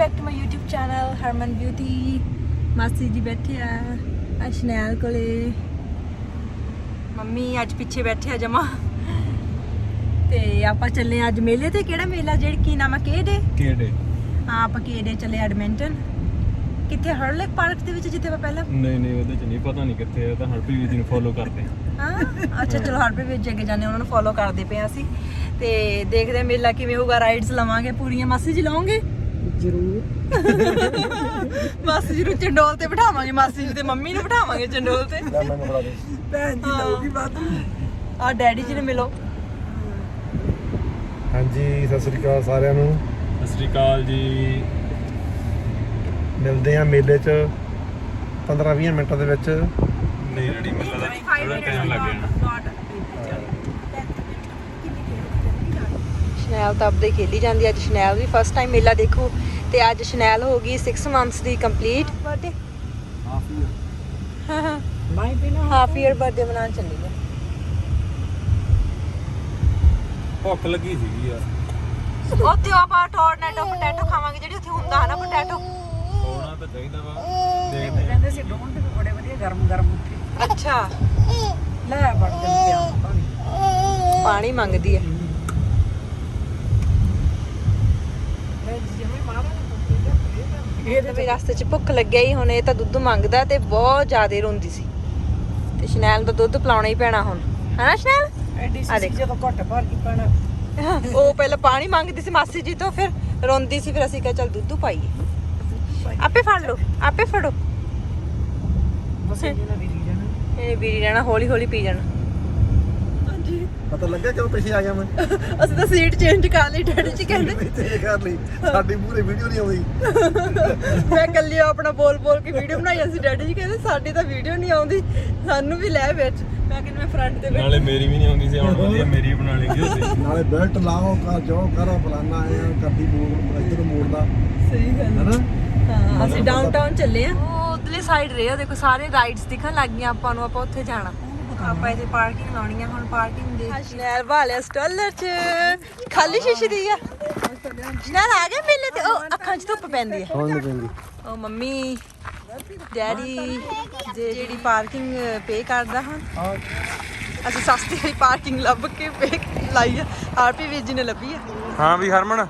Back to my YouTube channel Harman beauty ਮਾਸੀ ਜੀ ਬੈਠੇ ਆ ਅਸ਼ਨੈਲ ਕੋਲੇ। ਮੰਮੀ ਅੱਜ ਪਿੱਛੇ ਬੈਠੇ ਆ ਜਮਾ। ਤੇ ਆਪਾਂ ਚੱਲੇ ਅੱਜ ਮੇਲੇ ਤੇ। ਕਿਹੜਾ ਮੇਲਾ? ਜਿਹੜੀ ਕੀ ਨਾਮ ਆ? ਕਿਹੜੇ ਕਿਹੜੇ ਹਾਂ ਆਪਾਂ ਕਿਹੜੇ ਚੱਲੇ ਐਡਮਿੰਟਨ। ਕਿੱਥੇ? ਹਰਲੇਕ ਪਾਰਕ ਦੇ ਵਿੱਚ ਜਿੱਥੇ ਆਪਾਂ ਪਹਿਲਾਂ? ਨਹੀਂ ਨਹੀਂ ਉਹਦੇ ਚ ਨਹੀਂ। ਪਤਾ ਨਹੀਂ ਕਿੱਥੇ ਆ। ਤਾਂ ਹਰਪ੍ਰੀਤ ਜੀ ਨੂੰ ਫੋਲੋ ਕਰਦੇ ਹਾਂ? ਅੱਛਾ ਚਲੋ ਹਰਪ੍ਰੀਤ ਵਿੱਚ ਅੱਗੇ ਜਾਂਦੇ ਉਹਨਾਂ ਨੂੰ ਫੋਲੋ ਕਰਦੇ ਪਏ ਆ ਅਸੀਂ। ਤੇ ਦੇਖਦੇ ਮੇਲਾ ਕਿਵੇਂ ਹੋਊਗਾ। ਰਾਈਡਸ ਲਵਾਂਗੇ ਪੂਰੀਆਂ। ਮਾਸੀ ਜੀ ਲਾਉਂਗੇ ਜ਼ਰੂਰ। ਮਾਸੀ ਜੀ ਨੂੰ ਚੰਡੋਲ ਤੇ ਬਿਠਾਵਾਂਗੇ ਮਾਸੀ ਜੀ ਤੇ ਮੰਮੀ ਨੂੰ ਬਿਠਾਵਾਂਗੇ ਚੰਡੋਲ ਤੇ। ਲੈ ਮੈਨੂੰ ਬੜਾ ਦੇ। ਭੈਣ ਜੀ ਲਾਉਗੀ ਬਾਤ। ਆ ਡੈਡੀ ਜੀ ਨੂੰ ਮਿਲੋ। ਹਾਂਜੀ ਸਤਿ ਸ੍ਰੀ ਅਕਾਲ ਸਾਰਿਆਂ ਨੂੰ। ਸਤਿ ਸ੍ਰੀ ਅਕਾਲ ਜੀ। ਮਿਲਦੇ ਆ ਮੇਲੇ 'ਚ 15-20 ਮਿੰਟਾਂ ਦੇ ਵਿੱਚ। ਨਹੀਂ ਰੈਡੀ ਮਿਲਦਾ ਥੋੜਾ ਟਾਈਮ ਲੱਗ ਜਾਣਾ। ਸ਼ਨੈਲ ਤਾਂ ਆਪਦੇ ਖੇਲੀ ਜਾਂਦੀ ਅੱਜ ਸ਼ਨੈਲ ਵੀ ਫਸਟ ਟਾਈਮ ਮੇਲਾ ਦੇਖੂ ਤੇ ਅੱਜ ਸ਼ਨੈਲ ਹੋ ਗਈ 6 ਮੰਥਸ ਦੀ ਕੰਪਲੀਟ ਬਰਥਡੇ ਹਾਂ ਹਾਂ। ਹਾਫ ਈਅਰ ਬਰਥਡੇ ਮਨਾਉਣ ਚੱਲੀ ਆ ਭੁੱਖ ਲੱਗੀ ਸੀਗੀ ਯਾਰ। ਉੱਥੇ ਆਪਾਂ ਟੋਰਨੇਟੋ ਪੋਟੈਟੋ ਖਾਵਾਂਗੇ ਜਿਹੜੀ ਉੱਥੇ ਹੁੰਦਾ ਹੈ ਨਾ ਪੋਟੈਟੋ ਹੋਣਾ ਤਾਂ ਚਾਹੀਦਾ ਵਾ। ਦੇਖਦੇ ਕਹਿੰਦੇ ਸੀ ਡੋਂਟ ਵੀ ਬੜੇ ਵਧੀਆ ਗਰਮ ਗਰਮ ਉੱਥੇ। ਅੱਛਾ। ਲੈ ਬੜ ਦੇ ਪਿਆ ਪਾਣੀ। ਪਾਣੀ ਮੰਗਦੀ ਹੈ ਮੈਂ ਜਿਵੇਂ ਮਾਰਾ ਇਹ ਤਾਂ ਵੀ ਰਸਤੇ 'ਚ ਭੁੱਖ ਲੱਗਿਆ ਹੀ ਹੁਣ ਇਹ ਤਾਂ ਦੁੱਧ ਮੰਗਦਾ ਤੇ ਬਹੁਤ ਜ਼ਿਆਦਾ ਰੋਂਦੀ ਸੀ। ਤੇ ਸ਼ਨੈਲ ਦਾ ਦੁੱਧ ਪਿਲਾਉਣਾ ਹੀ ਪੈਣਾ ਹੁਣ। ਹੈਨਾ ਸ਼ਨੈਲ? ਐਡੀ ਸੀ। ਜਦੋਂ ਘੱਟ ਭਰ ਕੇ ਪੈਣਾ ਉਹ ਪਹਿਲਾਂ ਪਾਣੀ ਮੰਗਦੀ ਸੀ ਮਾਸੀ ਜੀ ਤੋਂ ਫਿਰ ਰੋਂਦੀ ਸੀ ਫਿਰ ਅਸੀਂ ਕਿਹਾ ਚੱਲ ਦੁੱਧ ਪਾਈਏ। ਆਪੇ ਫੜ ਲਓ ਆਪੇ ਫੜੋ। ਬਸ ਇਹਨਾਂ ਵੀ ਰੀ ਜਾਣਾ। ਇਹ ਵੀਰੀ ਰਹਿਣਾ ਹੌਲੀ ਹੌਲੀ ਪੀ ਜਾਣਾ। ਪਤਾ ਲੱਗਿਆ ਕਿਉਂ ਪਿੱਛੇ ਆ ਗਿਆ ਮੈਂ? ਅਸੀਂ ਤਾਂ ਸੀਟ ਚੇਂਜ ਕਰ ਲਈ ਡੈਡੀ ਜੀ ਕਹਿੰਦੇ। ਇੱਥੇ ਕਰ ਲਈ। ਸਾਡੀ ਪੂਰੀ ਵੀਡੀਓ ਨਹੀਂ ਆਉਂਦੀ। ਮੈਂ ਕੱਲੀ ਆਪਣਾ ਬੋਲ ਬੋਲ ਕੇ ਵੀਡੀਓ ਬਣਾਈ ਅਸੀਂ ਡੈਡੀ ਜੀ ਕਹਿੰਦੇ ਸਾਡੀ ਤਾਂ ਵੀਡੀਓ ਨਹੀਂ ਆਉਂਦੀ ਸਾਨੂੰ ਵੀ ਲੈ ਵਿੱਚ। ਮੈਂ ਕਹਿੰਦੀ ਮੈਂ ਫਰੰਟ ਤੇ ਬੈਠੀ ਨਾਲੇ ਮੇਰੀ ਵੀ ਨਹੀਂ ਆਉਂਦੀ ਸੀ ਹੁਣ ਵਧੀਆ ਮੇਰੀ ਬਣਾ ਲੇਗੀ ਉੱਤੇ ਨਾਲੇ ਬੈਲਟ ਲਾਓ ਕਰ ਜੋ ਕਰੋ ਫਲਾਨਾ ਆਇਆ ਕਰਦੀ ਮੋੜ ਇੱਧਰ ਮੋੜਦਾ ਸਹੀ ਗੱਲ। ਹੈਨਾ ਹਾਂ ਅਸੀਂ ਡਾਊਨਟਾਊਨ ਚੱਲੇ ਆ। ਉਹ ਉਧਰਲੇ ਸਾਈਡ ਰਹੇ ਆ ਦੇਖੋ ਸਾਰੇ ਰਾਈਡਸ ਦਿਖਣ ਲੱਗ ਗਈਆਂ ਆਪਾਂ ਨੂੰ ਆਪਾਂ ਉੱਥੇ ਜਾਣਾ। ਆਪਾਂ ਇੱਥੇ ਪਾਰਕਿੰਗ ਲਾਉਣੀ ਆ ਹੁਣ ਪਾਰਕਿੰਗ ਦੇ ਸ਼ਨੈਲ ਵਾਲਿਆ ਸਟਾਲਰ ਚ। ਖਾਲੀ ਸ਼ੀਸ਼ੇ ਦੀ ਆ। ਸ਼ਨੈਲ ਆ ਗਿਆ ਮੇਲੇ ਤੇ। ਉਹ ਅੱਖਾਂ 'ਚ ਧੁੱਪ ਪੈਂਦੀ ਆ। ਹੁਣ ਨਹੀਂ ਪੈਂਦੀ। ਉਹ ਮੰਮੀ ਡੈਡੀ ਜਿਹੜੀ ਪਾਰਕਿੰਗ ਪੇ ਕਰਦਾ ਹੁਣ ਅਸੀਂ ਸਸਤੀ ਵਾਲੀ ਪਾਰਕਿੰਗ ਲੱਭ ਕੇ ਪੇ ਲਾਈ ਆ। ਆਰਪੀ ਵੀਰ ਜੀ ਨੇ ਲੱਭੀ ਆ। ਹਾਂ ਵੀ ਹਰਮਨ।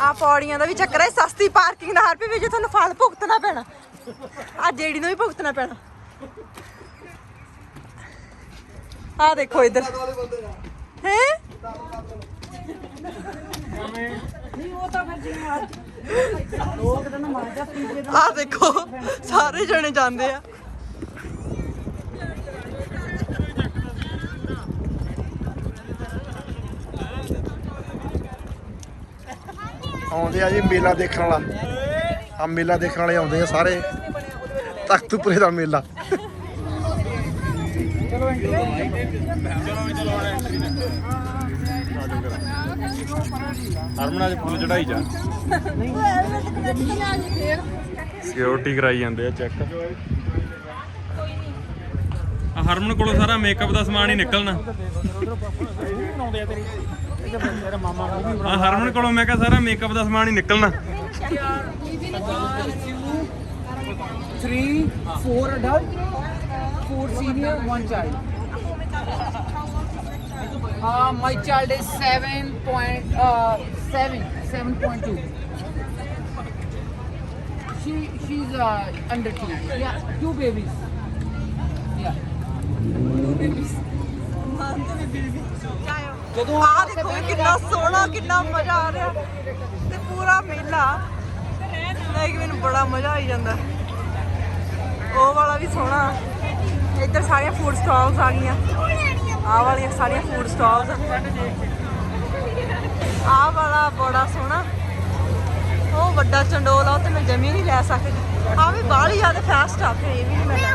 ਆ ਪੌੜੀਆਂ ਦਾ ਵੀ ਚੱਕਰ ਹੈ ਸਸਤੀ ਪਾਰਕਿੰਗ ਦਾ ਹਰ ਪੇ ਵਿੱਚ ਤੁਹਾਨੂੰ ਫਲ ਭੁਗਤਣਾ ਪੈਣਾ। ਆ ਜਿਹੜੀ ਨੂੰ ਵੀ ਭੁਗਤਣਾ ਪੈਣਾ। ਆ ਦੇਖੋ ਇੱਧਰ। ਹੈ? ਆ ਦੇਖੋ, ਸਾਰੇ ਜਣੇ ਜਾਂਦੇ ਆ। ਆਉਂਦੇ ਆ ਜੀ ਮੇਲਾ ਦੇਖਣ ਵਾਲਾ। ਆ ਮੇਲਾ ਦੇਖਣ ਵਾਲੇ ਆਉਂਦੇ ਆ ਸਾਰੇ। ਤਖਤਪੁਰੇ ਦਾ ਮੇਲਾ। ਹਰਮਨ ਅੱਜ ਫੁੱਲ ਚੜਾਈ ਜਾ। ਸਿਕਿਉਰਿਟੀ ਕਰਾਈ ਜਾਂਦੇ ਆ ਚੈੱਕ ਹਰਮਨ ਕੋਲੋਂ ਸਾਰਾ ਮੇਕਅਪ ਦਾ ਸਮਾਨ ਹੀ ਨਿਕਲਣਾ। ਆ ਹਰਮਨ ਕੋਲੋਂ ਮੈਂ ਕਿਹਾ ਸਾਰਾ ਮੇਕਅਪ ਦਾ ਸਮਾਨ ਹੀ ਨਿਕਲਣਾ 3 4 ਅਡਲਟ 4 ਸੀਨੀਅਰ 1 ਚਾਈਲਡ ਹਾਂ my child is 7.7 7.2 she she's uh, under 10 yeah two babies yeah two babies ਜਦੋਂ ਆ ਦੇਖੋ ਕਿੰਨਾ ਸੋਹਣਾ, ਕਿੰਨਾ ਮਜ਼ਾ ਆ ਰਿਹਾ। ਤੇ ਪੂਰਾ ਮੇਲਾ। ਲਾਈਕ ਮੈਨੂੰ ਬੜਾ ਮਜ਼ਾ ਆਈ ਜਾਂਦਾ। ਉਹ ਵਾਲਾ ਵੀ ਸੋਹਣਾ। ਇੱਧਰ ਸਾਰੀਆਂ ਫੂਡ ਸਟਾਲਸ ਆ ਗਈਆਂ। ਆਹ ਵਾਲੀਆਂ ਸਾਰੀਆਂ ਫੂਡ ਸਟਾਲਸ ਆਹ ਵਾਲਾ ਬੜਾ ਸੋਹਣਾ। ਉਹ ਵੱਡਾ ਚੰਡੋਲ ਆ, ਉਹ ਤੇ ਮੈਂ ਜਮੀ ਨਹੀਂ ਲੈ ਸਕਦੀ। ਆ ਵੀ ਬਾਹਲੀ ਜ਼ਿਆਦਾ ਫਾਸਟ ਆ, ਫਿਰ ਇਹ ਵੀ ਨਹੀਂ ਮੈਂ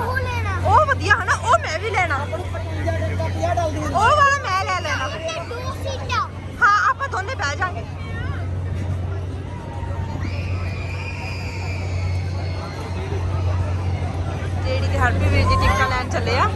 ਉਹ ਵਧੀਆ ਹਨਾ, ਉਹ ਮੈਂ ਵੀ ਲੈਣਾ। ਉਹ ਆਪਾਂ ਦੋਨੇ ਬਹਿ ਜਾਾਂਗੇ। ਜਿਹੜੀ ਤੇ ਹਰਪੀ ਵੀਰ ਜੀ ਟਿਕਟਾਂ ਲੈਣ ਚੱਲੇ ਆ।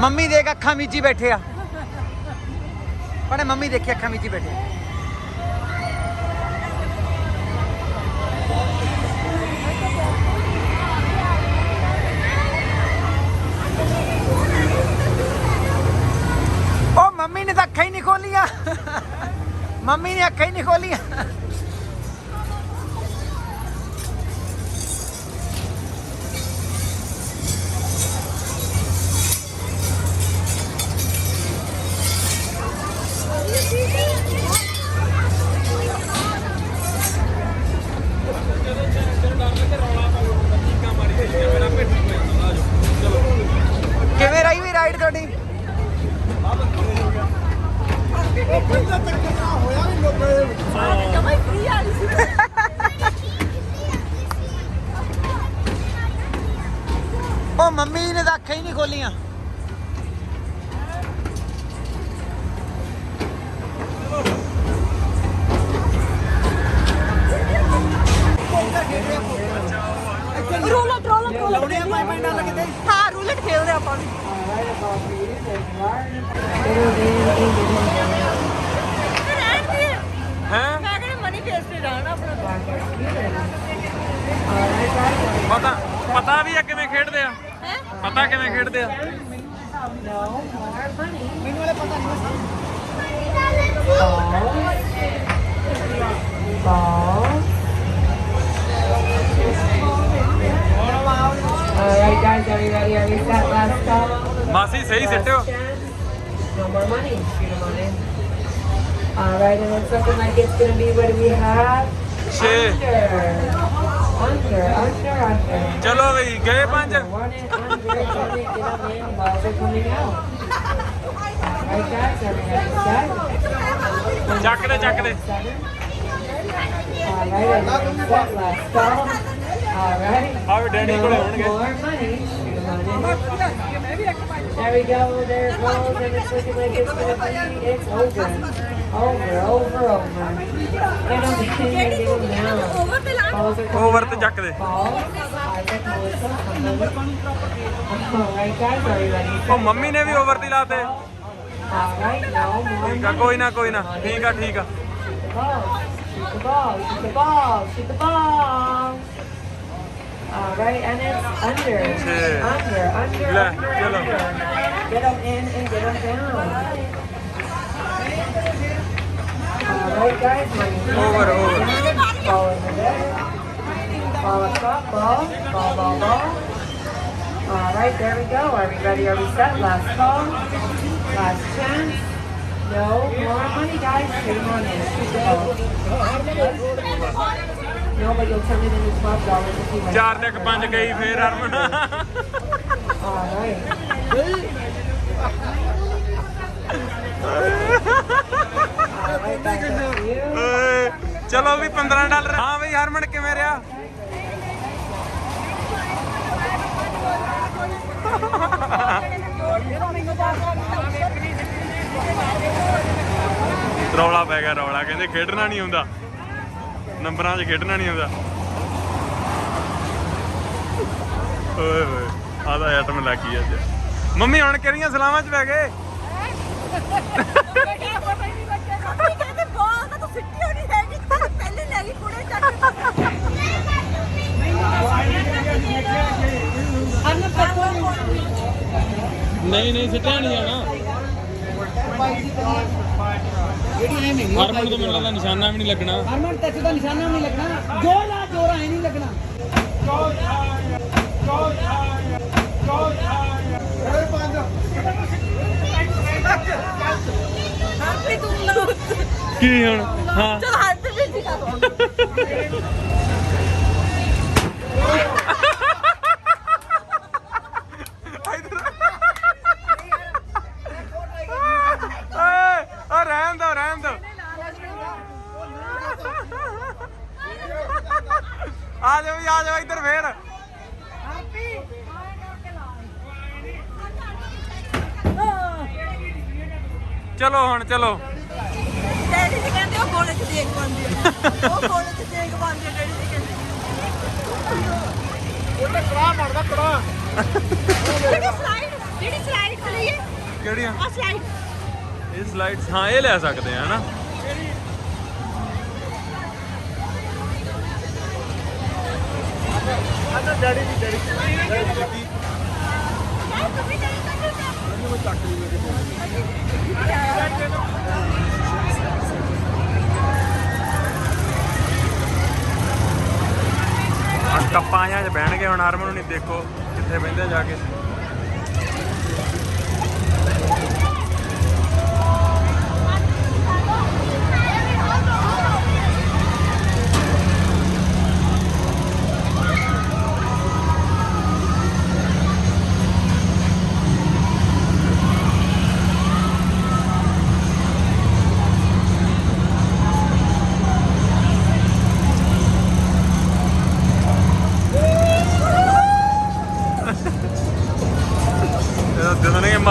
ਮੰਮੀ ਦੇਖ ਅੱਖਾਂ ਮੀਚੀ ਬੈਠੇ ਆ ਪਣੇ ਮੰਮੀ ਦੇਖੀ ਅੱਖਾਂ ਮੀਚੀ ਬੈਠੇ ਆ। ਉਹ ਮੰਮੀ ਨੇ ਤਾਂ ਅੱਖਾਂ ਹੀ ਨਹੀਂ ਖੋਲੀਆਂ ਮੰਮੀ ਨੇ ਅੱਖਾਂ ਹੀ ਨਹੀਂ ਖੋਲੀਆਂ ਉਹ ਮੰਮੀ ਨੇ ਤਾਂ ਅੱਖਾਂ ਹੀ ਨਹੀਂ ਖੋਲੀਆਂ। ਰੂਲਟ ਰੂਲਟ ਕਿਤੇ? ਹਾਂ ਰੂਲਟ ਖੇਲਦੇ ਆਪਾਂ ਵੀ। ਹੈ ਮੈਂ ਕਹਿੰਦਾ ਮਨੀ ਵੇਸਟ ਜਾਣਾ ਆਪਣਾ ਪਤਾ ਪਤਾ ਵੀ ਆ ਕਿਵੇਂ ਖੇਡਦੇ ਆ ਹੈ ਪਤਾ ਕਿਵੇਂ ਖੇਡਦੇ ਆ Alright guys, are you ready? Are we set last call? ਮਾਸੀ ਸਹੀ ਸਿੱਟਿਓ No more money. Shoot 'em on in. Alright, and it's looking like it's gonna be what do we have? ਛੇ Under. Under, under, under. ਚਲੋ ਬਈ ਗਏ ਪੰਜ One in, under, get it, get them in, balls are coming out. Alright guys, are we ready set? ਚੱਕ ਦੇ ਚੱਕ ਦੇ Seven. Alright, are you ready set last call? Alright. ਆ ਵੀ daddy ਕੋਲੇ ਹੋਣਗੇ More money. Shoot 'em on in. There we go, there it goes, and it's looking like it's gonna be, it's over. Over, over, over. Get them, get them down. Over ਤੇ ਲਾ Balls are coming over ਤੇ out. ਚੱਕ ਦੇ Balls. Isaac, Melissa, Alright guys, are you ready? ਉਹ mummy ਨੇ ਵੀ over ਦੀ ਲਾਤੇ ਠੀਕ ਆ ਕੋਈ ਨਾ ਕੋਈ ਨਾ ਠੀਕ ਆ ਠੀਕ ਆ Shoot the ball, shoot the ball, shoot the ball. Alright, and it's under. Shit. Under, under, Le- under, yellow. under. Get them in and get them down. Alright guys, money. Over, over. Ball over there. Ball across, ball, ball, ball, ball. Alright, there we go. Are we ready? Are we set? Last call. Last chance. No more money, guys. Shoot 'em on in. Shoot the ball. No, but you'll turn it into twelve dollars if you win. ਚਾਰ ਤੇ ਇੱਕ ਪੰਜ ਗਈ ਫੇਰ ਹਰਮਨ Alright. ਓਏ, ਚਲੋ ਵੀ 15 dollar. ਹਾਂ ਬਈ ਹਰਮਨ ਕਿਵੇਂ ਰਿਹਾ? ਰੌਲਾ ਪੈ ਗਿਆ ਰੌਲਾ। ਕਹਿੰਦੇ ਖੇਡਣਾ ਨਹੀਂ ਆਉਂਦਾ। ਨੰਬਰਾਂ 'ਚ ਖੇਡਣਾ ਨਹੀਂ ਆਉਂਦਾ। ਓਏ ਹੋਏ ਆਦਾ ਐਟਮ ਲੱਗੀ ਅੱਜ। ਮੰਮੀ ਹੁਣ ਕਿਹੜੀਆਂ ਸਲਾਮਾਂ 'ਚ ਪੈ ਗਏ? ਸਿੱਟੀ ਹੋਣੀ ਹੈਗੀ ਤੂੰ ਪਹਿਲੇ ਲੈ ਗਈ ਕੁੜੇ ਚੱਕ ਨਹੀਂ ਨਹੀਂ ਸਿੱਟਿਆ ਨਹੀਂ ਜਾਣਾ। ਹਰਮਨ ਤੋਂ ਮੈਨੂੰ ਲੱਗਦਾ ਨਿਸ਼ਾਨਾ ਵੀ ਨਹੀਂ ਲੱਗਣਾ। ਹਰਮਨ ਟੱਚ ਦਾ ਨਿਸ਼ਾਨਾ ਵੀ ਨਹੀਂ ਲੱਗਣਾ। ਜੋਰ ਲਾ ਜੋਰ ਨਹੀਂ ਲੱਗਣਾ। ਹਰਪ੍ਰੀਤ ਕੀ ਹੁਣ? ਹਾਂ। ਚਲ ਹਰਪ੍ਰੀਤ ਵੀ ਰਹਿਣ ਦੋ ਰਹਿਣ ਦੋ ਆ ਜਾਓ ਵੀ ਆ ਜਾਓ ਇੱਧਰ ਫੇਰ। ਚਲੋ ਹੁਣ ਚਲੋ ਡੈਡੀ ਜੀ ਕਹਿੰਦੇ ਉਹ ਗੋਲੇ 'ਚ ਦੇਖ ਪਾਉਂਦੇ ਆ ਉਹ ਗੋਲੇ 'ਚ ਦੇਖ ਪਾਉਂਦੇ ਆ ਡੈਡੀ ਜੀ ਕਹਿੰਦੇ ਉਹ ਤਾਂ ਕੜਾ ਮਾਰਦਾ ਕੜਾ ਜਿਹੜੀ ਸਲਾਈਡ ਜਿਹੜੀ ਸਲਾਈਡ ਲਈਏ ਕਿਹੜੀਆਂ ਆ ਸਲਾਈਡ ਇਹ ਸਲਾਈਡਸ ਹਾਂ ਇਹ ਲੈ ਸਕਦੇ ਆ ਹਨਾ? ਹੁਣ ਕੱਪਾਂ ਜਾਂ ਚ ਬਹਿਣਗੇ ਹੁਣ ਹਰਮਨ ਨੂੰ ਨਹੀਂ ਦੇਖੋ ਕਿੱਥੇ ਬਹਿੰਦੇ ਜਾ ਕੇ।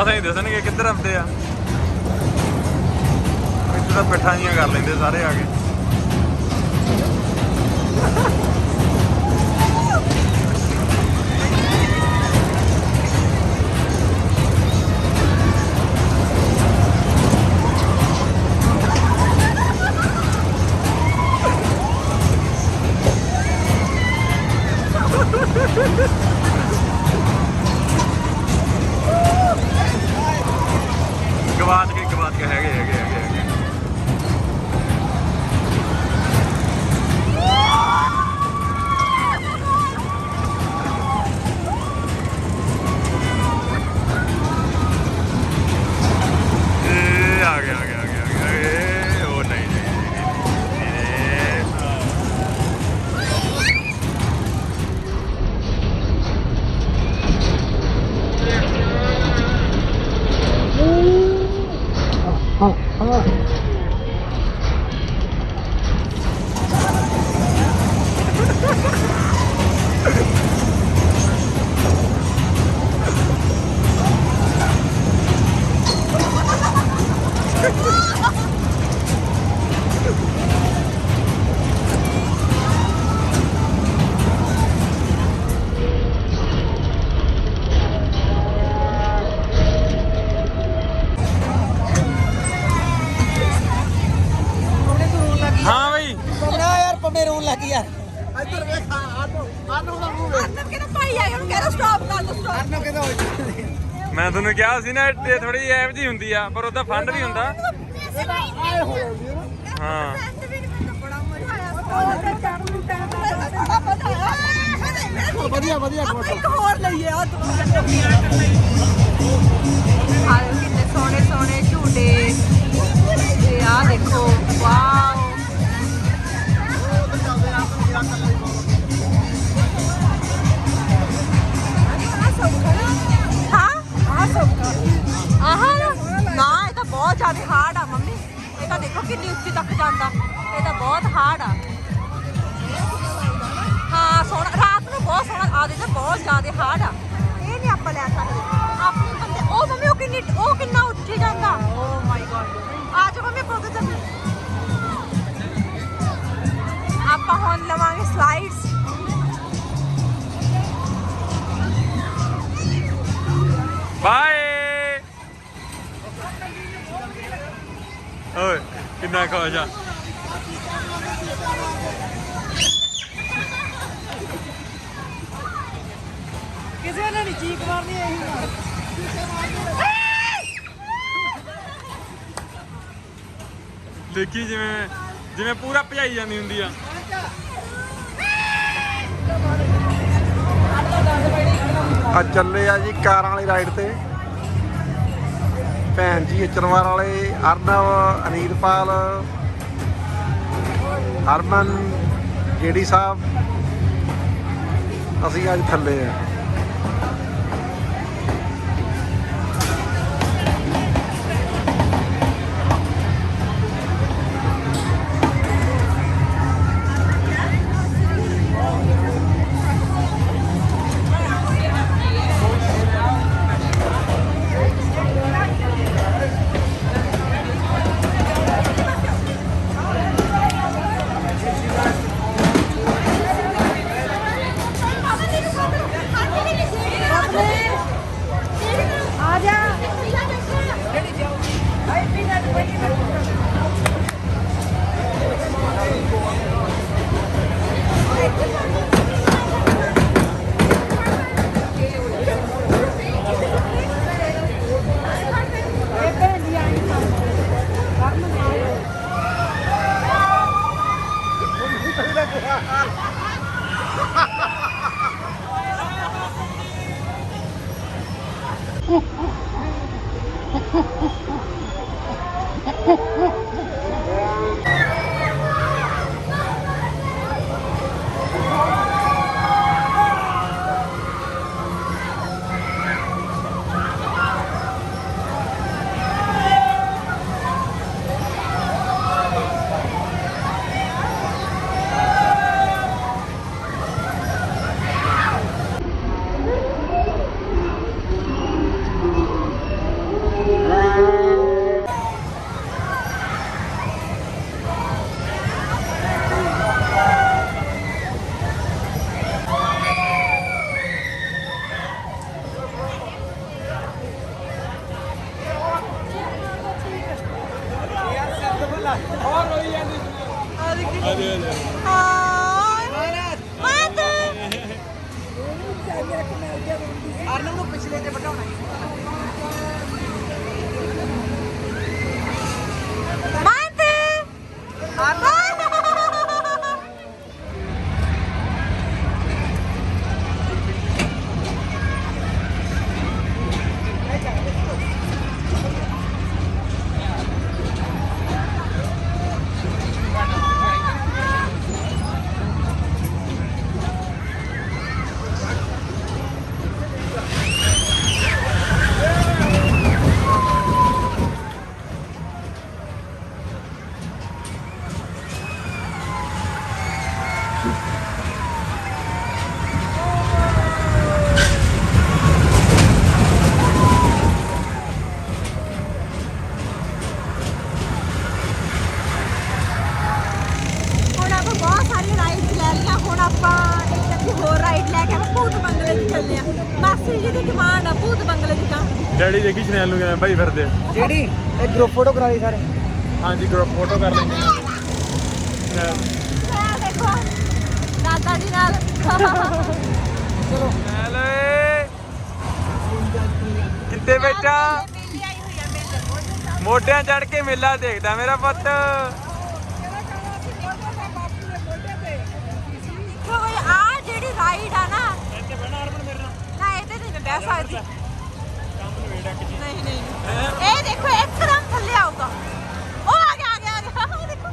ਦਿਸਣਗੇ ਮਸਾਂ ਹੀ ਕਿੱਧਰ ਆਉਂਦੇ ਆ। ਇੱਥੇ ਤਾਂ ਪਿੱਠਾਂ ਜੀਆਂ ਕਰ ਲੈਂਦੇ ਸਾਰੇ ਆ ਕੇ। ਸੀ ਨਾ ਇਹ ਥੋੜੀ ਐਵ ਜੀ ਹੁੰਦੀ ਆ ਪਰ ਉਹਦਾ ਫੰਡ ਵੀ ਹੁੰਦਾ। ਹਾਂ। ਵਧੀਆ ਵਧੀਆ ਇੱਕ ਹੋਰ ਲਈਏ ਆ ਹਾਏ ਕਿੰਨੇ ਸੋਹਣੇ ਸੋਹਣੇ ਝੂਟੇ। ਤੇ ਆ ਦੇਖੋ ਵਾਓ ਜਾਂਦਾ। ਇਹ ਤਾਂ ਬਹੁਤ ਹਾਰਡ ਆ। ਹਾਂ ਸੋਹਣਾ ਰਾਤ ਨੂੰ ਬਹੁਤ ਸੋਹਣਾ ਆ ਦੇ ਤਾਂ ਬਹੁਤ ਜ਼ਿਆਦਾ ਹਾਰਡ ਆ। ਇਹ ਨਹੀਂ ਆਪਾਂ ਲੈ ਸਕਦੇ। ਆਪਣੇ ਬੰਦੇ ਉਹ ਮੰਮੀ ਉਹ ਕਿੰਨੀ ਉਹ ਕਿੰਨਾ ਉੱਚੀ ਜਾਂਦਾ। ਓ ਮਾਈ ਗॉड ਆ ਜਾ ਮੰਮੀ ਆਪਾਂ ਉਹਦੇ ਚੱਲ ਆਪਾਂ ਹੁਣ ਲਵਾਂਗੇ ਸਲਾਈਡਸ ਬਾਏ ਓਏ। ਕਿੰਨਾ ਖੁਸ਼ ਆ। ਕਿਸੇ ਨੇ ਨਹੀਂ ਚੀਕ ਮਾਰਨੀ ਇਹੀ ਦੇਖੀ ਜਿਵੇਂ ਜਿਵੇਂ ਪੂਰਾ ਭਜਾਈ ਜਾਂਦੀ ਹੁੰਦੀ ਆ। ਆ ਚੱਲੇ ਆ ਜੀ ਕਾਰਾਂ ਵਾਲੀ ਰਾਈਡ ਤੇ। ਭੈਣ ਜੀ ਇਚਨਵਾਰ ਵਾਲੇ ਅਰਨਵ ਅਨੀਰਪਾਲ ਹਰਮਨ ਗੇੜੀ ਸਾਹਿਬ ਅਸੀਂ ਅੱਜ ਥੱਲੇ ਆ। ਕਿਵੇਂ ਭਾਈ ਫਿਰਦੇ। ਜਿਹੜੀ? ਇਹ ਗਰੁੱਪ ਫੋਟੋ ਕਰਾ ਲਈ ਸਾਰੇ। ਹਾਂਜੀ ਗਰੁੱਪ ਫੋਟੋ ਕਰ ਲੈਂਦੇ ਆ। ਇਹ ਦੇਖੋ ਦਾਦਾ ਜੀ ਨਾਲ ਹੈਲੇ ਕਿੱਥੇ ਬੈਠਾ? ਮੋਢਿਆਂ ਚੜ ਕੇ ਮੇਲਾ ਦੇਖਦਾ ਮੇਰਾ ਪੁੱਤ। ਕੋਈ ਆ ਜਿਹੜੀ ਰਾਈਡ ਆ ਨਾ ਇੱਥੇ ਬਣਾ ਅਰਮਨ ਮੇਰੇ ਨਾਲ ਨਾ ਇਹਦੇ ਨਹੀਂ ਬਹਿ ਸਕਦੀ। ਨਹੀਂ ਨਹੀਂ ਇਹ ਦੇਖੋ ਇੱਕਦਮ ਥੱਲੇ ਆਊਗਾ ਉਹ ਆ ਗਿਆ ਆ ਗਿਆ ਆ ਗਿਆ। ਉਹ ਦੇਖੋ।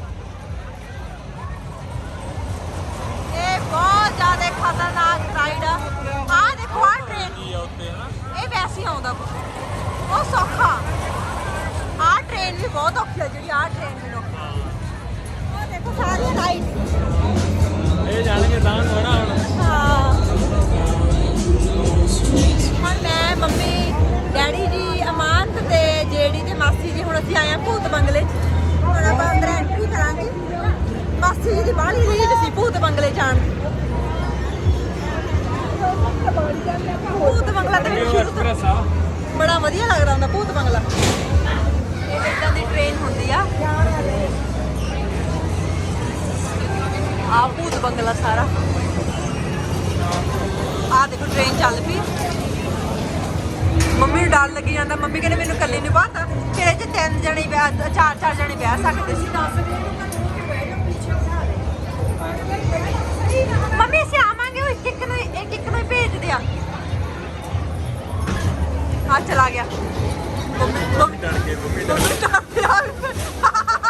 ਇਹ ਬਹੁਤ ਜ਼ਿਆਦਾ ਖਤਰਨਾਕ ਰਾਈਡ ਆ। ਆ ਦੇਖੋ ਆ ਟ੍ਰੇਨ ਇਹ ਵੈਸੇ ਹੀ ਆਉਂਦਾ ਉਹ ਸੌਖਾ। ਆ ਟ੍ਰੇਨ ਵੀ ਬਹੁਤ ਔਖੀ ਆ ਜਿਹੜੀ ਆ ਟ੍ਰੇਨ ਵੀ ਔਖੀ ਉਹ ਦੇਖੋ ਸਾਰੀਆਂ ਰਾਈਡ ਇਹ ਜਾਣਗੇ ਤਾਂ ਹੋਣਾ ਹੁਣ। ਹਾਂ। ਹੁਣ ਮੈਂ ਮੰਮੀ ਡੈਡੀ ਜੀ ਅਮਾਨਤ ਤੇ ਜੇੜੀ ਤੇ ਮਾਸੀ ਜੀ, ਹੁਣ ਅਸੀਂ ਆਏ ਆ ਭੂਤ ਬੰਗਲੇ 'ਚ। ਹੁਣ ਆਪਾਂ ਅੰਦਰ ਐਂਟਰੀ ਕਰਾਂਗੇ। ਮਾਸੀ ਜੀ ਦੀ ਬਾਹਲੀ ਰੀਡ ਸੀ ਭੂਤ ਬੰਗਲੇ ਜਾਣ ਭੂਤ ਬੰਗਲਾ ਤਾਂ ਮੈਨੂੰ ਸ਼ੁਰੂ ਤੋਂ ਬੜਾ ਵਧੀਆ ਲੱਗਦਾ ਹੁੰਦਾ, ਭੂਤ ਬੰਗਲਾ। ਇਹ ਇਦਾਂ ਦੀ ਟ੍ਰੇਨ ਹੁੰਦੀ ਆ। ਆ ਭੂਤ ਬੰਗਲਾ ਸਾਰਾ। ਆ ਦੇਖੋ ਟ੍ਰੇਨ ਚੱਲ ਪਈ। ਮੰਮੀ ਨੂੰ ਡਰ ਲੱਗੀ ਜਾਂਦਾ ਮੰਮੀ ਕਹਿੰਦੇ ਮੈਨੂੰ ਇਕੱਲੇ ਨਹੀਂ ਬਾਤ ਫਿਰ ਇਹ 'ਚ ਤਿੰਨ ਜਣੇ ਬਹਿ ਚਾਰ ਚਾਰ ਜਣੇ ਬਹਿ ਸਕਦੇ ਸੀ। ਮੰਮੀ ਅਸੀਂ ਆਵਾਂਗੇ ਉਹ ਇੱਕ ਇੱਕ ਨੂੰ ਇੱਕ ਇੱਕ ਨੂੰ ਹੀ ਭੇਜਦੇ ਆ। ਚਲਾ ਗਿਆ। ਮੰਮੀ ਮੰਮੀ ਡਰ ਕੇ ਮੰਮੀ ਮੰਮੀ ਡਰ ਪਿਆ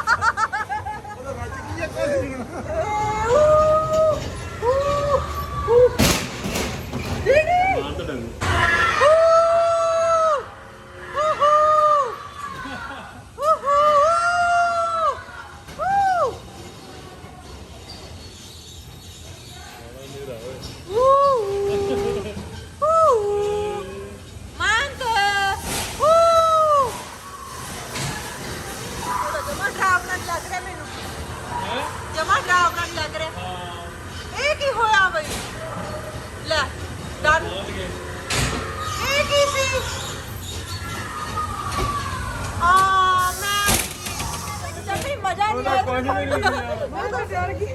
ਜਮਾ ਡਰਾਵਣਾ ਨੀ ਲੱਗ ਰਿਹਾ ਮੈਨੂੰ ਜਮਾ ਡਰਾਵਣਾ ਨੀ ਲੱਗ ਰਿਹਾ ਇਹ ਕੀ ਹੋਇਆ ਬਈ ਲੈ ਡਰ ਇਹ ਕੀ ਸੀ ਆ ਮੈਂ ਜਮੀ ਮਜ਼ਾ ਨਹੀਂ ਆਇਆ ਮੈਂ ਤਾਂ ਡਰ ਗਈ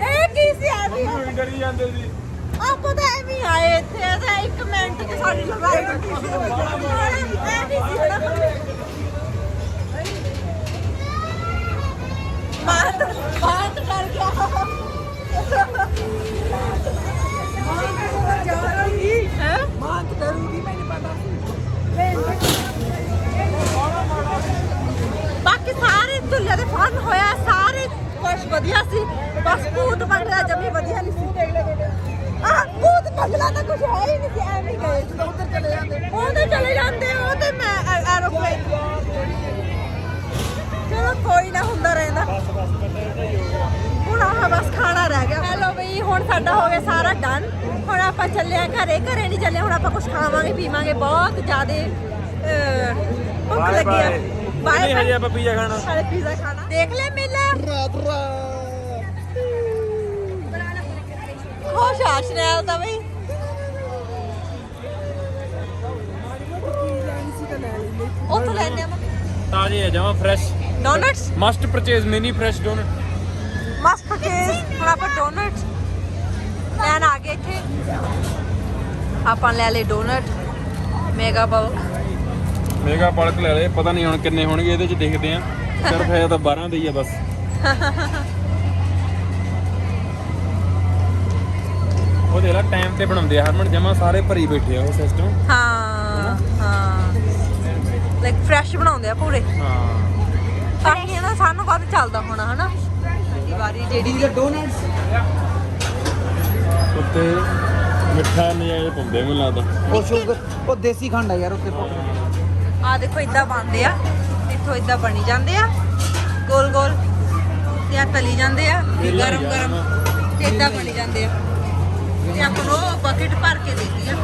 ਇਹ ਕੀ ਸੀ ਐਵੇਂ ਵੀ ਡਰੀ ਜਾਂਦੇ ਸੀ ਆਪਾਂ ਤਾਂ ਐਵੇਂ ਹੀ ਆਏ ਇੱਥੇ ਤਾਂ ਇੱਕ ਮਿੰਟ ਚ ਸਾਡੀ ਲੜਾਈ ਐ ਨਹੀਂ ਸੀ ਹੋਣਾ ਬਾਤ ਬਾਤ ਡਰ ਗਿਆ ਹੈ ਬਸ ਭੂਤ ਬੰਗਲਾ ਜਮੀ ਵਧੀਆ ਨਹੀਂ ਸੀ। ਆ ਭੂਤ ਬੰਗਲਾ ਤਾਂ ਕੁਝ ਹੈ ਹੀ ਨਹੀਂ ਸੀ ਐਵੇਂ ਹੀ ਗਏ। ਸੀ ਉਧਰ ਚਲੇ ਜਾਂਦੇ ਉਹਦੇ ਚਲੇ ਜਾਂਦੇ ਉਹ ਤੇ। ਮੈਂ ਐਰੋਪਲੇਨ ਚਲੋ ਕੋਈ ਨਾ ਹੁੰਦਾ ਰਹਿੰਦਾ। ਹੁਣ ਆਹ ਬਸ ਖਾਣਾ ਰਹਿ ਗਿਆ। ਹੈਲੋ ਬਈ ਹੁਣ ਸਾਡਾ ਹੋ ਗਿਆ ਸਾਰਾ ਡਨ ਹੁਣ ਆਪਾਂ ਚੱਲੇ ਆ ਘਰੇ ਘਰੇ ਨਹੀਂ ਚੱਲੇ ਹੁਣ ਆਪਾਂ ਕੁਝ ਖਾਵਾਂਗੇ ਪੀਵਾਂਗੇ ਬਹੁਤ ਜ਼ਿਆਦੇ ਭੁੱਖ ਲੱਗੀ ਆ. ਬਾਏ ਹਜੇ ਆਪਾਂ ਪੀਜ਼ਾ ਖਾਣਾ। ਸਾਰੇ ਪੀਜ਼ਾ ਖਾਣਾ। ਦੇਖ ਲੈ ਮੇਲਾ। ਰਾਤ ਰਾਤ ਖੁਸ਼ ਆ ਸ਼ਨੈਲ ਦਾ ਬਈ ਉੱਥੋਂ ਲੈਣੇ ਆ ਤਾਜ਼ੇ ਹੈ ਜਮਾ fresh donuts must purchase mini fresh donut must purchase ਹੁਣ ਆਪਾਂ ਡੋਨਟਸ ਲੈਣ ਆ ਗਏ ਇੱਥੇ। ਆਪਾਂ ਲੈ ਲਏ ਡੋਨਟ ਮੈਗਾ ਬਲਕ ਮੇਗਾ ਪਲਕ ਲੈ ਲਏ ਪਤਾ ਨਹੀਂ ਹੁਣ ਕਿੰਨੇ ਹੋਣਗੇ ਇਹਦੇ ਚ ਦੇਖਦੇ ਆ। ਸਿਰਫ ਹੈ ਤਾਂ 12 ਦੀ ਆ ਬਸ। ਉਹ ਦੇਖ ਲੈ ਟਾਈਮ ਤੇ ਬਣਾਉਂਦੇ ਆ ਹਰਮਨ ਜਮਾ ਸਾਰੇ ਭਰੀ ਬੈਠੇ ਆ ਉਹ ਸਿਸਟਮ ਹਾਂ ਹਾਂ। ਲਾਈਕ ਫਰੈਸ਼ ਬਣਾਉਂਦੇ ਆ ਪੂਰੇ। ਹਾਂ। ਤਾਂ ਹੀ ਇਹਦਾ ਸਾਨੂੰ ਵੱਧ ਚੱਲਦਾ ਹੋਣਾ ਹਨਾ? ਸਾਡੀ ਵਾਰੀ ਜਿਹੜੀ are donuts. ਉੱਤੇ ਮਿੱਠਾ ਨਜਾਇਜ਼ ਪਾਉਂਦੇ ਮੈਨੂੰ ਲੱਗਦਾ। ਉਹ ਸ਼ੂਗਰ ਉਹ ਦੇਸੀ ਖੰਡ ਆ ਯਾਰ ਉੱਤੇ ਆ ਦੇਖੋ ਇਦਾਂ ਬਣਦੇ ਆ। ਇੱਥੋਂ ਇਦਾਂ ਬਣੀ ਜਾਂਦੇ ਆ। ਗੋਲ ਗੋਲ ਤੇ ਆ ਤਲੀ ਜਾਂਦੇ ਆ। ਗਰਮ ਗਰਮ ਤੇ ਇਦਾਂ ਬਣੀ ਜਾਂਦੇ ਆ। ਤੇ ਆਪਾਂ ਨੂੰ ਉਹ ਬਕਟ ਭਰ ਕੇ ਦੇਤੀ ਆ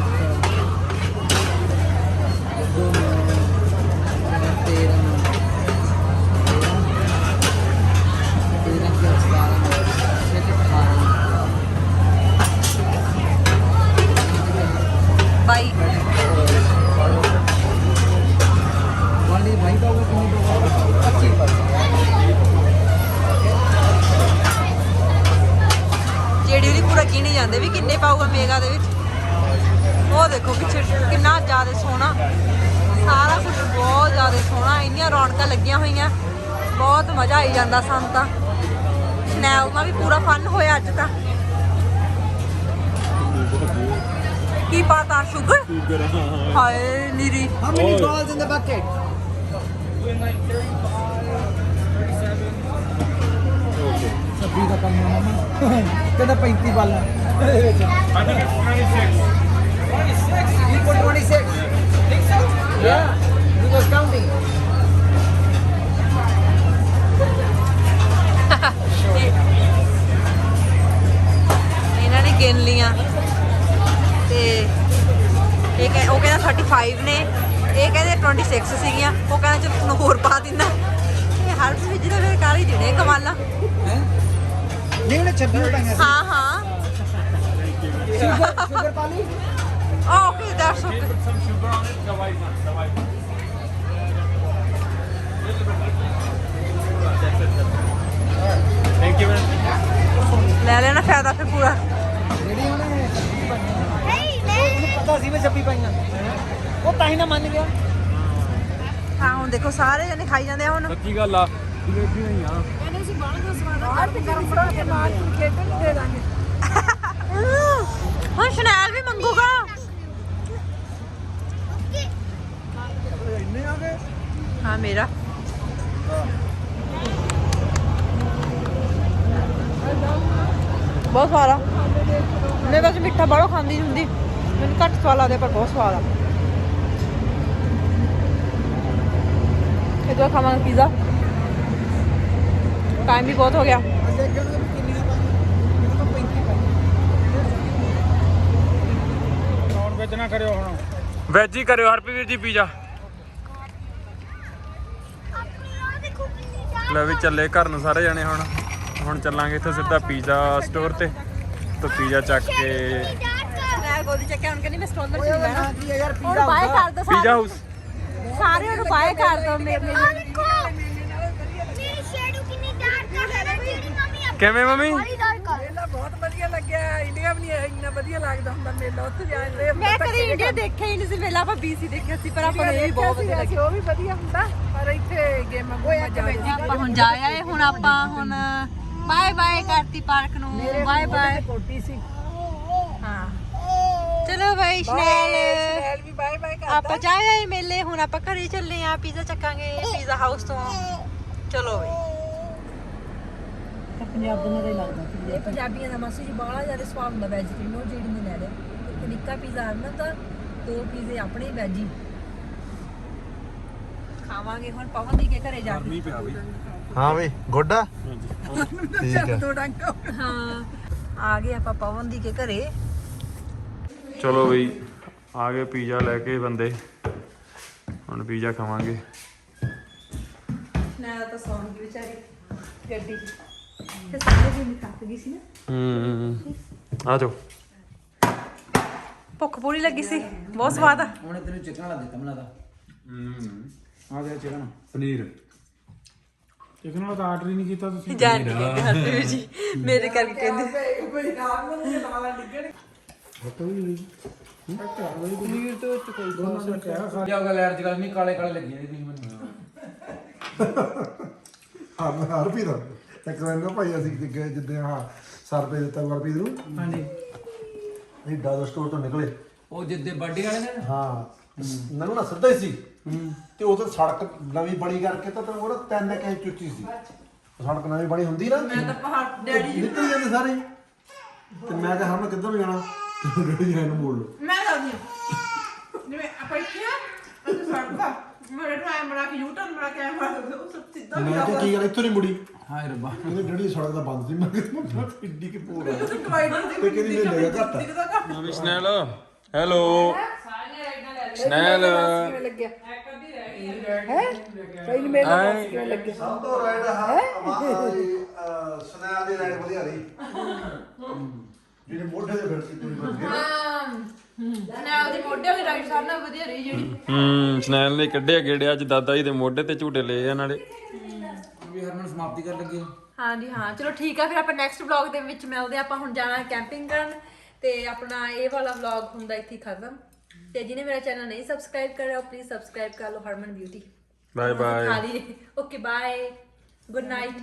ਜਾਂਦਾ ਸਾਨੂੰ ਤਾਂ ਸਨੈਲ ਨਾਲ ਵੀ ਪੂਰਾ ਫਨ ਹੋਇਆ ਅੱਜ ਤਾਂ ਕੀ ਪਾਤਾ ਸ਼ੂਗਰ ਹਾਏ ਨੀਰੀ How many Oh. balls in the bucket? ਸੱਬੀ ਦਾ ਕੰਮ ਆ ਮਮਾ ਕਹਿੰਦਾ 35 ਬਾਲਾਂ ਇਹਦੇ ਵਿੱਚ You put 26. Yeah. ਦੇਖੋ ਸਾਰੇ ਜਣੇ ਖਾਈ ਜਾਂਦੇ ਆ ਹੁਣ। ਸੱਚੀ ਗੱਲ ਆ। ਹੁਣ ਸ਼ਨੈਲ ਵੀ ਮੰਗੂਗਾ। ਹਾਂ ਮੇਰਾ। ਬਹੁਤ ਸਵਾਦ ਆ। ਮੈਂ ਵੈਸੇ ਮਿੱਠਾ ਬੜਾ ਖਾਂਦੀ ਹੁੰਦੀ। ਮੈਨੂੰ ਘੱਟ ਸਵਾਦ ਲੱਗਦਾ ਪਰ ਬਹੁਤ ਸਵਾਦ ਆ। ਦੋ ਖਾਵਾਂਗੇ ਪੀਜ਼ਾ ਟਾਈਮ ਵੀ ਬਹੁਤ ਹੋ ਗਿਆ। ਨੌਨ ਵੈਜ ਨਾ ਕਰਿਓ ਹੁਣ। ਵੈਜ ਹੀ ਕਰਿਓ ਹਰਪ੍ਰੀਤ ਜੀ ਪੀਜ਼ਾ ਲੈ ਵੀ ਚੱਲੇ ਘਰ ਨੂੰ ਸਾਰੇ ਜਣੇ ਹੁਣ। ਹੁਣ ਚੱਲਾਂਗੇ ਇੱਥੇ ਸਿੱਧਾ ਪੀਜ਼ਾ ਸਟੋਰ ਤੇ। ਤਾਂ ਪੀਜ਼ਾ ਚੱਕ ਕੇ ਮੈਂ ਗੋਲੀ ਚੱਕਿਆ ਹੁਣ ਕਹਿੰਦੀ ਮੈਂ ਬਹਿਣਾ ਕੀ ਹੈ ਯਾਰ ਪੀਜ਼ਾ ਹਾਊਸ ਸਾਰੇ ਨੂੰ ਬਾਏ ਕਰ ਦੋ ਮੇਰੇ ਆ ਦੇਖੋ ਮੇਰੀ ਸ਼ੇਡੂ ਕਿੰਨੀ ਡਾਰਕ ਹੈ। ਮੇਰੀ ਮੰਮੀ ਆਪਣੀ ਕਿਵੇਂ ਮੰਮੀ? ਬੜੀ ਆ ਬਹੁਤ ਵਧੀਆ ਲੱਗਿਆ। ਇੰਡੀਆ ਵੀ ਨਹੀਂ ਇੰਨਾ ਵਧੀਆ ਲੱਗਦਾ ਹੁੰਦਾ ਮੇਲਾ। ਉੱਥੇ ਜਾਂਦੇ ਮੈਂ ਕਦੀ ਇੰਡੀਆ ਦੇਖਿਆ ਹੀ ਨਹੀਂ ਸੀ ਮੇਲਾ ਆਪਾਂ ਬੀਸੀ ਦੇਖਿਆ ਸੀ ਪਰ ਆਪਾਂ ਨੂੰ ਇਹ ਵੀ ਬਹੁਤ ਵਧੀਆ ਲੱਗਿਆ। ਉਹ ਵੀ ਵਧੀਆ ਹੁੰਦਾ। ਪਰ ਇੱਥੇ ਗੇਮਾਂ ਜ਼ਿਆਦਾ ਆਪਾਂ ਹੁਣ ਜਾ ਆਏ ਹੁਣ ਆਪਾਂ ਹੁਣ ਬਾਏ ਬਾਏ ਕਰਤੀ ਪਾਰਕ ਨੂੰ ਬਾਏ ਬਾਏ ਕੋਟੀ ਸੀ। ਚਲੋ ਬਾਈ ਸ਼ਨੈਲ। ਵੀ ਬਾਏ ਬਾਏ ਕਰ ਆਪਾਂ ਜਾ ਆਏ ਮੇਲੇ ਹੁਣ ਆਪਾਂ ਘਰੇ ਚੱਲੇ ਆ ਪੀਜ਼ਾ ਚੱਕਾਂਗੇ ਪੀਜ਼ਾ ਹਾਊਸ ਤੋਂ। ਚਲੋ ਬਈ। ਪੰਜਾਬੀਆਂ ਦਾ ਹੀ ਲੱਗਦਾ ਇਹ ਪੰਜਾਬੀਆਂ ਦਾ ਮਾਸੀ ਜੀ ਬਾਹਲਾ ਜ਼ਿਆਦਾ ਸਵਾਦ ਹੁੰਦਾ ਵੈਜੀਟੇਰੀਅਨ ਉਹ ਜਿਹੜੀ ਨੇ ਲੈ ਲਿਆ। ਇੱਕ ਨਿੱਕਾ ਪੀਜ਼ਾ ਆਣਾ ਤਾਂ ਦੋ ਪੀਜ਼ੇ ਆਪਣੇ ਵੈਜੀ ਖਾਵਾਂਗੇ ਹੁਣ ਪਵਨ ਦੀ ਕੇ ਘਰੇ ਜਾ ਕੇ। ਹਾਂ ਵੀ ਗੋਡਾ? ਠੀਕ ਹੈ ਦੋ ਡੰਗ ਹਾਂ ਆ ਗਏ ਆਪਾਂ ਪਵਨ ਦੀ ਕੇ ਘਰੇ। ਚਲੋ ਬਈ ਆ ਗਏ ਪੀਜ਼ਾ ਲੈ ਕੇ ਬੰਦੇ। ਹੁਣ ਪੀਜ਼ਾ ਖਾਵਾਂਗੇ। ਨਾ ਤਾਂ ਸੌਂ ਗਈ ਵਿਚਾਰੀ ਗੱਡੀ ਤੇ ਸਾਰੇ ਦਿਨ ਥੱਕ ਗਈ ਸੀ ਨਾ। ਹੂੰ ਆ ਜਾਓ। ਭੁੱਖ ਪੂਰੀ ਲੱਗੀ ਸੀ। ਬਹੁਤ ਸਵਾਦ ਆ। ਉਹਨੇ ਤੈਨੂੰ ਚਿਕਨ ਵਾਲਾ ਦਿੱਤਾ ਮੈਨੂੰ ਲੱਗਦਾ ਹੂੰ। ਆ ਗਿਆ ਚਿਕਨ। ਪਨੀਰ। ਚਿਕਨ ਵਾਲਾ ਤਾਂ ਆਰਡਰ ਹੀ ਨਹੀਂ ਕੀਤਾ ਤੁਸੀਂ। ਜਾਣ ਕੇ ਕਹਿੰਦੇ ਹਰਪ੍ਰੀਤ ਜੀ। ਮੇਰੇ ਕਰਕੇ ਕਹਿੰਦੇ। ਕੋਈ ਨਾਮ ਨੂੰ ਲਾਲਾ ਡਿੱਗਣ ਕੀ ਹੋ ਗਿਆ ਲੈਰ ਚ ਗੱਲ ਨਹੀਂ ਕਾਲੇ ਕਾਲੇ ਲੱਗੀ ਜਾਂਦੇ ਤੁਸੀਂ ਮੈਨੂੰ ਹਾਂ ਮੈਂ ਹਰ ਪੀ ਦਾ ਇੱਕ ਵਾਰ ਨਾ ਭਾਈ ਅਸੀਂ ਕਿਤੇ ਗਏ ਜਿੱਦਾਂ ਹਾਂ ਸਰ ਰੁਪਏ ਦਿੱਤਾ ਗੁਰਪ੍ਰੀਤ ਨੂੰ ਹਾਂਜੀ ਇਹ ਦਾਦਾ ਸਟੋਰ ਤੋਂ ਨਿਕਲੇ ਉਹ ਜਿੱਦੇ ਬਰਥਡੇ ਵਾਲੇ ਨੇ ਹਾਂ ਮੈਨੂੰ ਨਾ ਸਿੱਧਾ ਹੀ ਸੀ ਤੇ ਉਹ ਤਾਂ ਸੜਕ ਨਵੀਂ ਬਣੀ ਕਰਕੇ ਤਾਂ ਤੈਨੂੰ ਉਹਦਾ ਤਿੰਨ ਕਹੇ ਚੁੱਚੀ ਸੀ ਉਹ ਸੜਕ ਨਵੀਂ ਬਣੀ ਹੁੰਦੀ ਨਾ ਮੈਂ ਤਾਂ ਪਹਾੜ ਡੈਡੀ ਨਿਕਲ ਜਾਂਦੇ ਸਾਰੇ। ਤੇ ਮੈਂ ਕਿਹਾ ਹਾਂ ਮੈਂ ਕਿੱਧਰ ਨੂੰ ਜਾਣਾ? ਹਾਂ। ਜਿਵੇਂ ਆਪਾਂ ਇੱਥੇ ਆ ਅਸੀਂ ਸੜਦਾ ਮੇਰੇ ਟਾਈਮ ਬਣਾ ਕੇ ਯੂ ਟਰਨ ਬਣਾ ਕੇ ਆਇਆ ਉਹ ਸਭ ਸਿੱਧਾ ਮੈਂ ਕਿਹਾ ਕੀ ਗੱਲ ਇੱਥੋਂ ਨਹੀਂ ਮੁੜੀ? ਹਾਏ ਰੱਬਾ। ਕਹਿੰਦੇ ਡੈਡੀ ਸੜਕ ਦਾ ਬੰਦ ਸੀ ਮੈਂ ਕਿਹਾ ਮੈਂ ਕਿੱਡੀ ਕਿ ਪੂਰਾ ਡਿਵਾਈਡਰ ਦੀ ਤੇ ਕਹਿੰਦੀ ਲੈ ਲੈ ਘੱਟ ਨਵੀਂ ਸਨੈਲ ਹੈਲੋ ਸਨੈਲ ਲੱਗਿਆ? ਹੈ? ਸਹੀ ਮੇਰਾ ਦੱਸ ਕਿਵੇਂ ਲੱਗਿਆ? ਸਭ ਤੋਂ ਰਾਈਡ ਆਵਾਜ਼ ਸੁਨਿਆ ਦੀ ਰਾਈਡ ਵਧੀਆ ਰਹੀ। ਜਿਹੜੇ ਮੋਢੇ ਦੇ ਫਿਰ ਸੀ ਪੂਰੀ ਬਣ ਗਈ ਨਾਲ ਦੀ ਮੋਢੇ ਵਾਲੀ ਰਾਈਡ ਸਭ ਨਾਲ ਵਧੀਆ ਰਹੀ ਜਿਹੜੀ। ਹੂੰ ਸਨੈਲ ਨੇ ਕੱਢਿਆ ਗੇੜੇ ਅੱਜ ਦਾਦਾ ਜੀ ਦੇ ਮੋਢੇ ਤੇ ਝੂਟੇ ਲਏ ਆ ਨਾਲੇ। ਵੀ ਹਰਮਨ ਸਮਾਪਤੀ ਕਰਨ ਲੱਗੇ ਹਾਂਜੀ ਹਾਂ। ਚਲੋ ਠੀਕ ਆ ਫਿਰ ਆਪਾਂ ਨੈਕਸਟ ਵਲੌਗ ਦੇ ਵਿੱਚ ਮਿਲਦੇ ਆਪਾਂ ਹੁਣ ਜਾਣਾ ਕੈਂਪਿੰਗ ਕਰਨ ਤੇ ਆਪਣਾ ਇਹ ਵਾਲਾ ਵਲੌਗ ਹੁੰਦਾ ਇੱਥੇ ਹੀ ਖਤਮ। ਤੇ ਜਿਹਨੇ ਮੇਰਾ ਚੈਨਲ ਨਹੀਂ ਸਬਸਕ੍ਰਾਈਬ ਕਰਿਆ ਪਲੀਜ਼ ਸਬਸਕ੍ਰਾਈਬ ਕਰ ਲਓ Harman beauty bye bye okay bye good night